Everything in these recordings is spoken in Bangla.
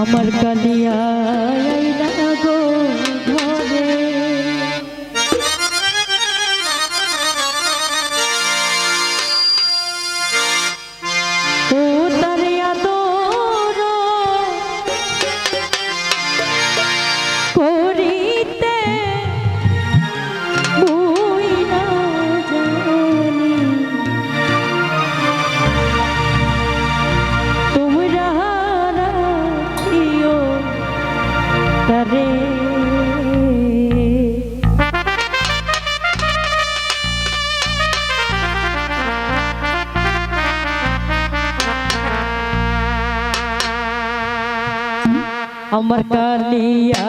আমার কালিয়া আমার কালিয়া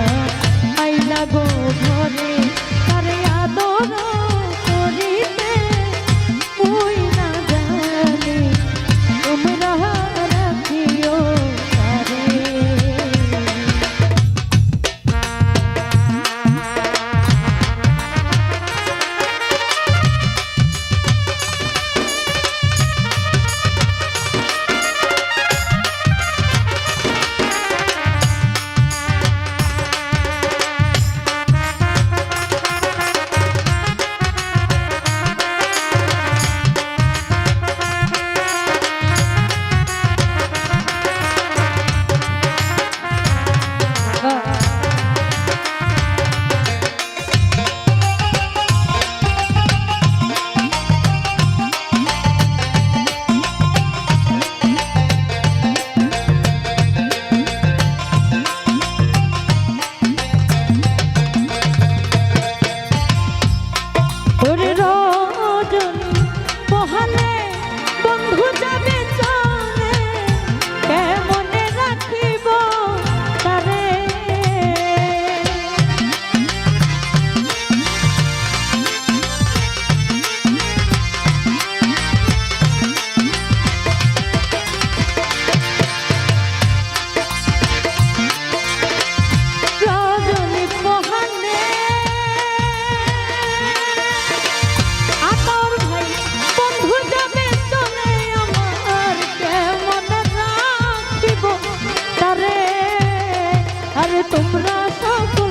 তোরা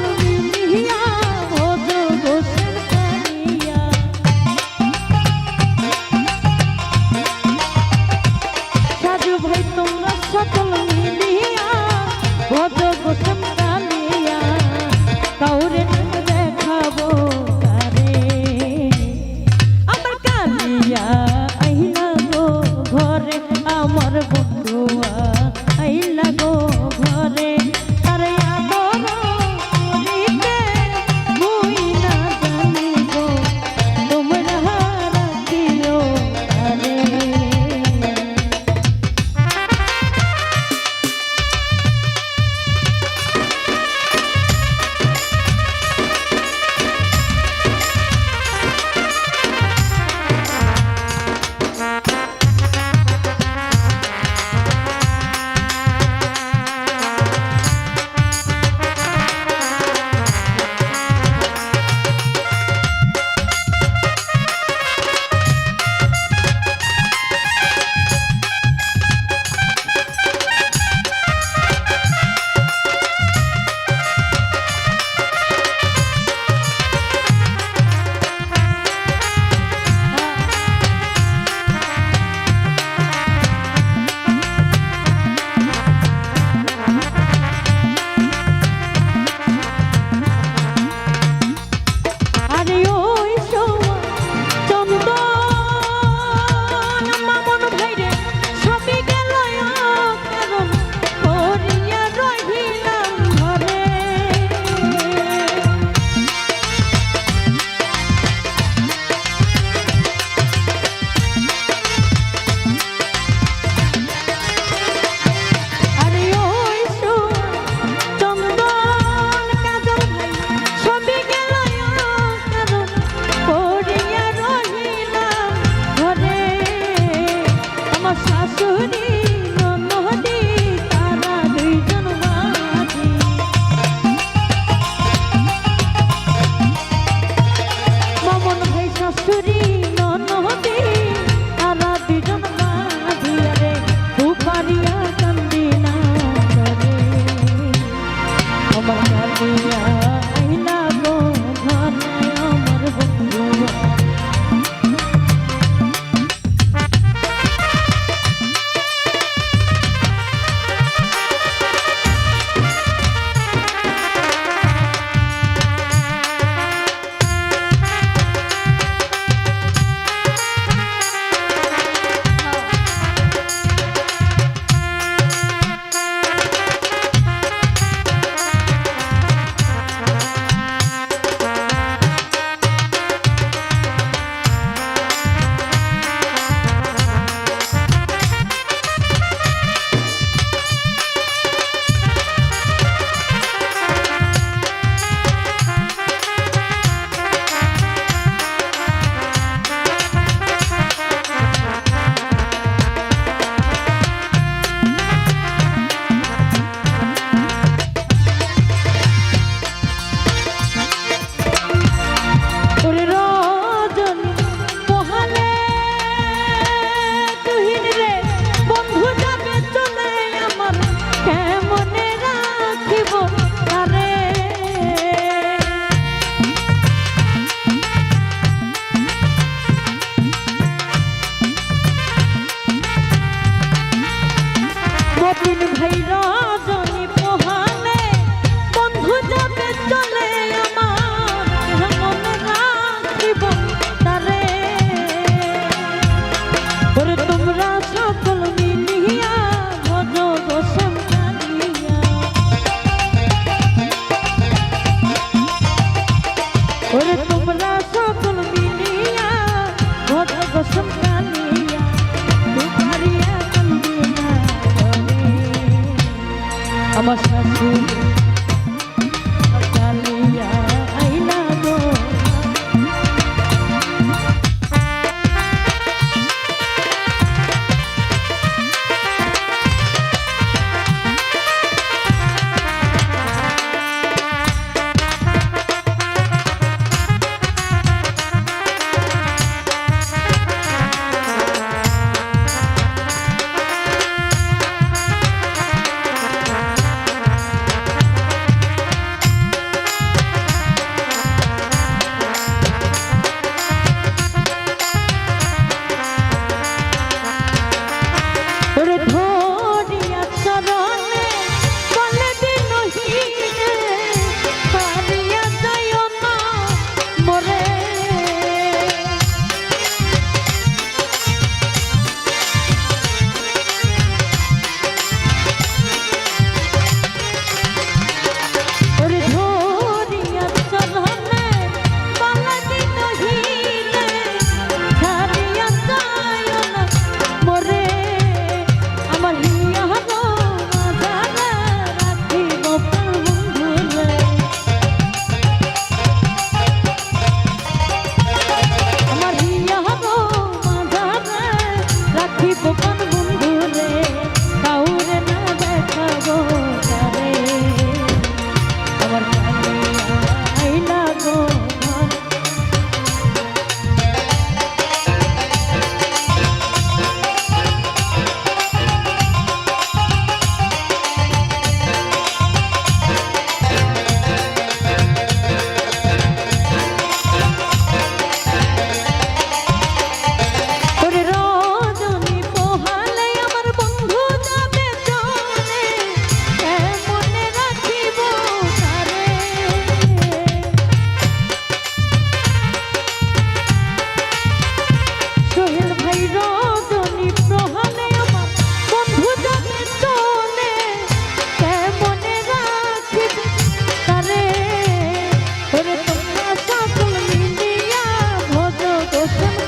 Thank you.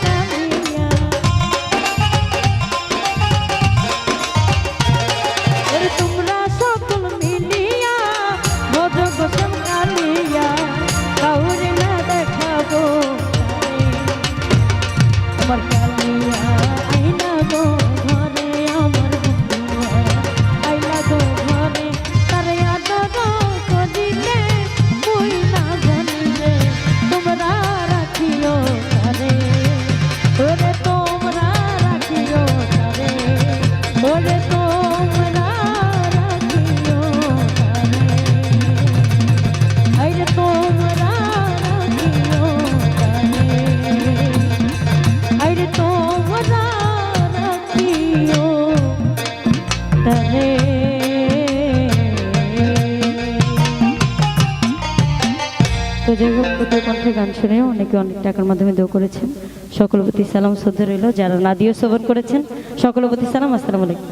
তো যাই হোক প্রতি কণ্ঠে গান শুনে অনেকে অনেক টাকার মাধ্যমে দো করেছেন। সকলপতি সালাম, শ্রদ্ধা রইল। যারা নাদিও শ্রবণ করেছেন সকলপতি সালাম, আসসালাম আলাইকুম।